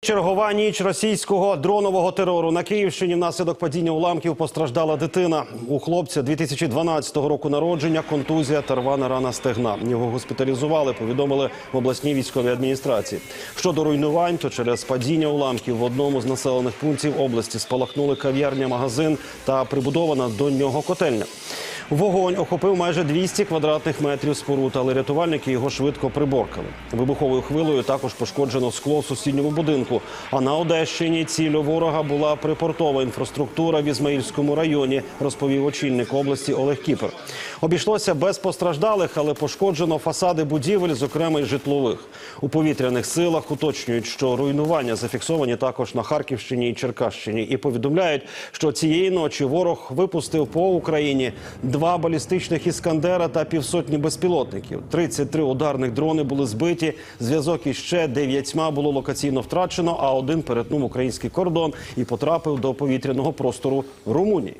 Чергова ніч російського дронового терору на Київщині внаслідок падіння уламків постраждала дитина. У хлопця 2012 року народження, контузія та рвана рана стегна. Його госпіталізували, повідомили в обласній військовій адміністрації. Щодо руйнувань, то через падіння уламків в одному з населених пунктів області спалахнули кав'ярня, магазин та прибудована до нього котельня. Вогонь охопив майже 200 квадратних метрів споруд, але рятувальники його швидко приборкали. Вибуховою хвилею також пошкоджено скло в сусідньому будинку. А на Одещині ціллю ворога була припортова інфраструктура в Ізмаїльському районі, розповів очільник області Олег Кіпер. Обійшлося без постраждалих, але пошкоджено фасади будівель, зокрема й житлових. У повітряних силах уточнюють, що руйнування зафіксовані також на Харківщині і Черкащині, і повідомляють, що цієї ночі ворог випустив по Україні два балістичних іскандера та півсотні безпілотників. 33 ударних дрони були збиті. Зв'язок іще ще дев'ятьма було локаційно втрачено, а один перетнув український кордон і потрапив до повітряного простору Румунії.